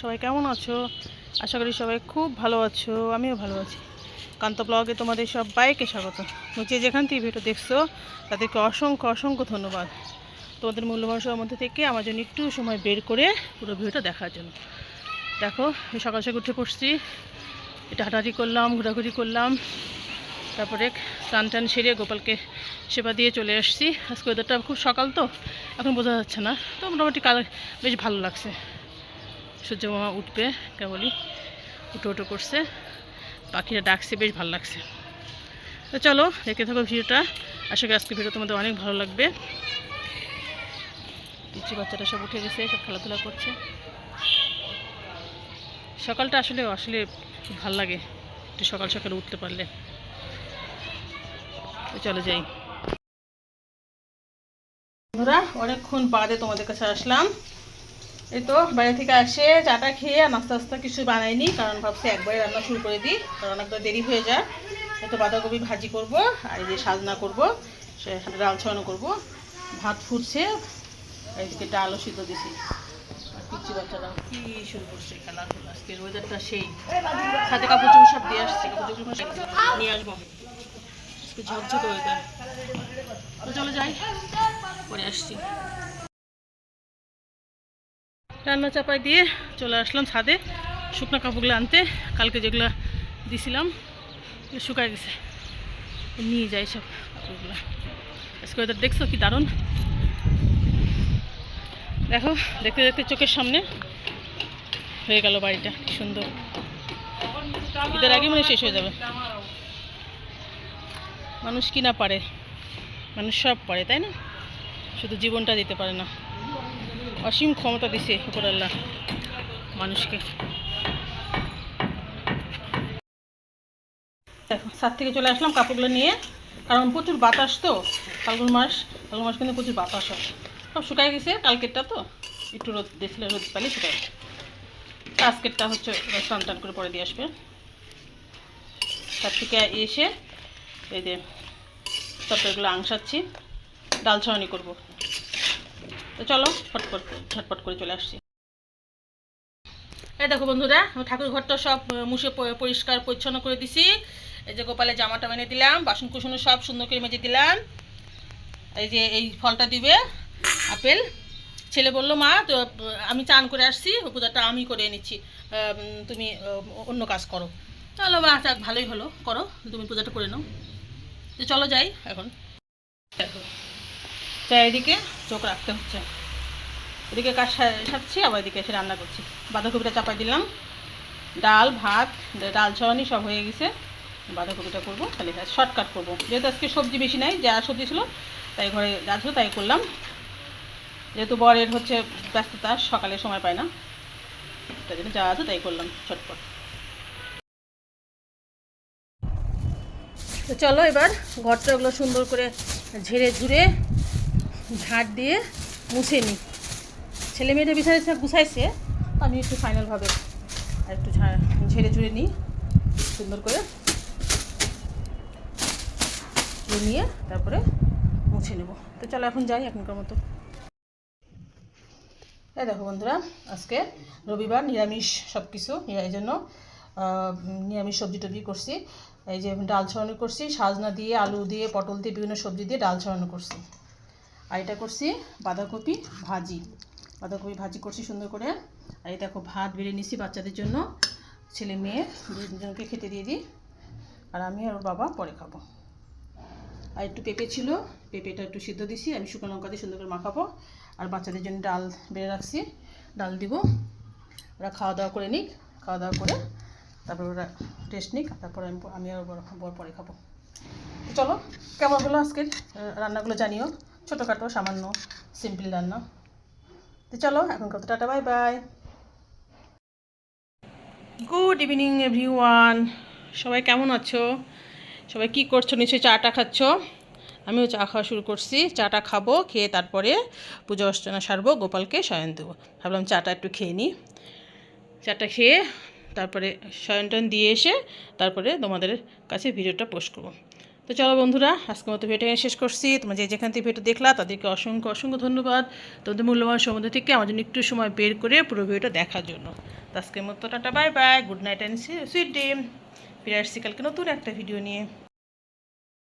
সবাই কেমন আছো? আশা করি সবাই খুব ভালো আছো, আমিও ভালো আছি। কান্ত ব্লগে তোমাদের সব বাইকে স্বাগত। যে যেখান থেকে ভিডিও দেখছ, তাদেরকে অসংখ্য অসংখ্য ধন্যবাদ। তোমাদের মূল্যবান সময়ের মধ্যে থেকে আমার জন্য একটু সময় বের করে পুরো ভিডিওটা দেখার জন্য। দেখো সকাল সকাল উঠে পড়ছি এটা হাঁটাহাঁটি করলাম, ঘোরাঘুরি করলাম। তারপরে স্নান টান সেরে গোপালকে সেবা দিয়ে চলে আসছি। আজকে ওয়েদারটা খুব সকাল তো, এখন বোঝা যাচ্ছে না। তো মোটামুটি কাল বেশ ভালো লাগছে। সূর্য মামা উঠবে, কেবলই উঠো উঠো করছে পাখিরা ডাকছে, বেশ ভালো লাগছে। তো চলো, দেখতে থাকো ভিডিওটা আশা করি আজকে ভিডিও তোমাদের অনেক ভালো লাগবে। পিচি বাচ্চাটা সব উঠে গেছে, সব খেলাধুলা করছে। সকালটা আসলে আসলে খুব ভালো লাগে, একটু সকাল সকালে উঠতে পারলে। চলো যাই। বন্ধুরা, অনেকক্ষণ বাদে তোমাদের কাছে আসলাম। এই তো বাইরে থেকে আসে, চাটা খেয়ে আর নাস্তা নাস্তা কিছু বানাইনি কারণ ভাবছি একবারে রান্না শুরু করে দিই, কারণ অনেকটা দেরি হয়ে যায়। এই তো বাঁধাকপি ভাজি করব, আর এই যে সাজনা করব, সে ডাল ছড়ানো করব। ভাত ফুটছে এইদিকে ডালও সিদ্ধ দিছি। পিচ্ছি বাচ্চারা কি শুরু করছে খেলাধুলা আজকের ওয়েদারটা সেই। সাথে কাপড় চোপড় সব দিয়ে আসছে, কাপড় চোপড় নিয়ে আসব। আজকে ঝকঝকে ওয়েদার চলে যাই, পরে আসছি। রান্না চাপাই দিয়ে চলে আসলাম ছাদে। শুকনো কাপড়গুলো আনতে। কালকে যেগুলো দিছিলাম শুকায় গেছে। নিয়ে যাই সব কাপড়গুলো। আজকে ওদের দেখছ কি দারুণ? দেখো, দেখতে দেখতে চোখের সামনে হয়ে গেল বাড়িটা, কি সুন্দর। ঈদের আগে মানে শেষ হয়ে যাবে। মানুষ কি না পারে? মানুষ সব পারে, তাই না? শুধু জীবনটা দিতে পারে না। অসীম ক্ষমতা দিছে উপরাল্লাহ মানুষকে। দেখো সাত থেকে চলে আসলাম কাপড়গুলো নিয়ে। কারণ প্রচুর বাতাস তো, ফাল্গুন মাস ফাল্গুন মাস কিন্তু প্রচুর বাতাস হয়। সব শুকায় গেছে, কালকেরটা তো। একটু রোদ দিয়েছিল, রোদ পালি শুকায়। আজকেরটা হচ্ছে স্নান টান করে পরে দিয়ে আসবে। তার থেকে এসে এই যে তরকারিগুলো আংসাচ্ছি, ডাল ছাড়ানি করব। তো চলো ফটফট ঝটপট করে চলে আসছি। এই দেখো বন্ধুরা ঠাকুর ঘরটা সব মুছে পরিষ্কার পরিচ্ছন্ন করে দিছি। এই যে গোপালের জামাটা মেনে দিলাম বাসন কুসন সব সুন্দর করে মেজে দিলাম। এই যে এই ফলটা দিবে আপেল। ছেলে বলল মা তো আমি চান করে আসছি পূজাটা আমি করে উম, তুমি অন্য কাজ করো। চলো মা যাক ভালোই হলো। করো তুমি পূজাটা করে নাও। তো চলো যাই এখন। দেখো। চারিদিকে চোখ রাখতে হচ্ছে। এদিকে কাজ সারছি, আবার এদিকে এসে রান্না করছি। বাঁধাকপিটা চাপাই দিলাম। ডাল, ভাত, ডাল ছড়ানি সব হয়ে গেছে। বাঁধাকপিটা করব তাহলে শর্টকাট করব। যেহেতু আজকে সবজি বেশি নাই, যা সবজি ছিল, তাই ঘরে যা ছিল তাই করলাম। যেহেতু বরের হচ্ছে ব্যস্ততা, সকালে সময় পায় না, তাই জন্য যা আছে তাই করলাম ছটপট তো চলো এবার ঘরটা ওগুলো সুন্দর করে ঝেড়ে ঝুড়ে ঝাড় দিয়ে মুছে নিই। ছেলে মেয়েদের বিছানায় সব গুছাইছে আমি একটু ফাইনালভাবে আর একটু ঝাড়, ঝেড়ে ঝুড়ে নিই, সুন্দর করে নিয়ে তারপরে মুছে নেব। তো চলো এখন যাই এখনকার মতো। এই দেখো বন্ধুরা, আজকে রবিবার নিরামিষ সব কিছু এই জন্য নিরামিষ সবজি টবজি করছি। এই যে ডাল ছড়ানো করছি, সাজনা দিয়ে আলু দিয়ে পটল দিয়ে বিভিন্ন সবজি দিয়ে ডাল ছড়ানো করছি। আর এটা করছি বাঁধাকপি ভাজি। বাঁধাকপি ভাজি করছি সুন্দর করে। আর এই দেখো ভাত বেড়ে নিছি বাচ্চাদের জন্য। ছেলে মেয়ে দুজনকে খেতে দিয়ে দিই। আর আমি আর বাবা পরে খাব। আর একটু পেঁপে ছিল, পেঁপেটা একটু সিদ্ধ দিছি, আমি শুকনো লঙ্কা দিয়ে সুন্দর করে মাখাবো। আর বাচ্চাদের জন্য ডাল বেড়ে রাখছি, ডাল দিব। ওরা খাওয়া দাওয়া করে নিক, খাওয়া দাওয়া করে তারপর ওরা টেস্ট নিক, তারপরে আমি আমি আর বড় পরে খাব। চলো, কেমন হলো আজকের রান্নাগুলো জানিও। ছোটোখাটো, সামান্য সিম্পল রান্না। তো চলো, এখন কত tata bye bye good evening everyone সবাই কেমন আছো? সবাই কি করছ? নিশ্চয়ই চাটা খাচ্ছ? আমিও চা খাওয়া শুরু করছি। চাটা খাব, খেয়ে তারপরে পুজো অর্চনা সারবো, গোপালকে শয়ন দেবো। ভাবলাম চাটা একটু খেয়ে নিই চাটা খেয়ে তারপরে শয়ন টয়ন দিয়ে এসে তারপরে তোমাদের কাছে ভিডিওটা পোস্ট করব। তো চলো বন্ধুরা আজকে মতো এখানে শেষ করছি। তোমরা যে যেখান থেকে ভিডিও দেখলা, তাদেরকে অসংখ্য অসংখ্য ধন্যবাদ। তোমাদের মূল্যবান সমুদ্র থেকে আমার জন্য একটু সময় বের করে পুরো ভিডিওটা দেখার জন্য। তো আজকের মতো tata, bye bye, good night and sweet day. ফিরে আসছি কালকে নতুন একটা ভিডিও নিয়ে।